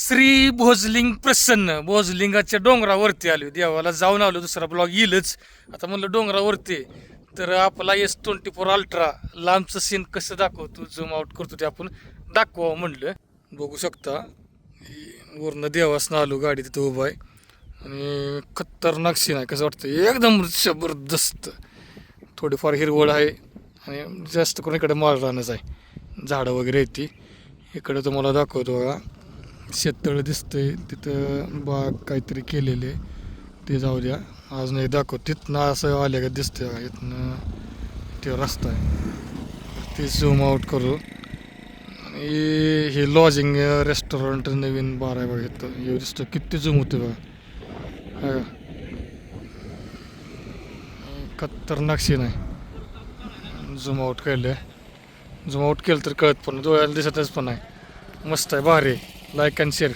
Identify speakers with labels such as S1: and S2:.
S1: श्री भोजलिंग प्रसन्न. भोजलिंगाच्या डोंगरावरती आलो देवाला जाऊन आलो दुसरा ब्लॉग येईलच. आता म्हणलं डोंगरावरती. तर आपला एस ट्वेंटी फोर अल्ट्रा लांबचं सीन कसं दाखवतो झूम आउट करतो ते आपण दाखवावं म्हणलं. बघू शकता. वरनं देवासनं आलो गाडी तिथं उभं आहे. आणि खतरनाक सीन आहे. कसं वाटतं एकदम जबरदस्त. थोडीफार हिरवळ आहे. आणि जास्त करून इकडे माळरानच आहे. झाडं वगैरे आहेत ती. इकडं तुम्हाला दाखवतो बघा. शेततळं दिसतंय. तिथं बाग काहीतरी केलेले. ते जाऊ द्या. अजून एक दाखव तिथनं असं आल्या का दिसतंय बघा. इथनं ते रस्ता आहे. ते झूम आउट करू. आणि हे लॉजिंग रेस्टॉरंट नवीन बार आहे बघा इथं. हे दिसतं किती झूम होते बघा. हा खतरनाक सीन आहे. झूम आउट केलं झूम आउट केलं तर कळत पण डोळ्याला दिसतच पण आहे मस्त आहे. भारी like and share.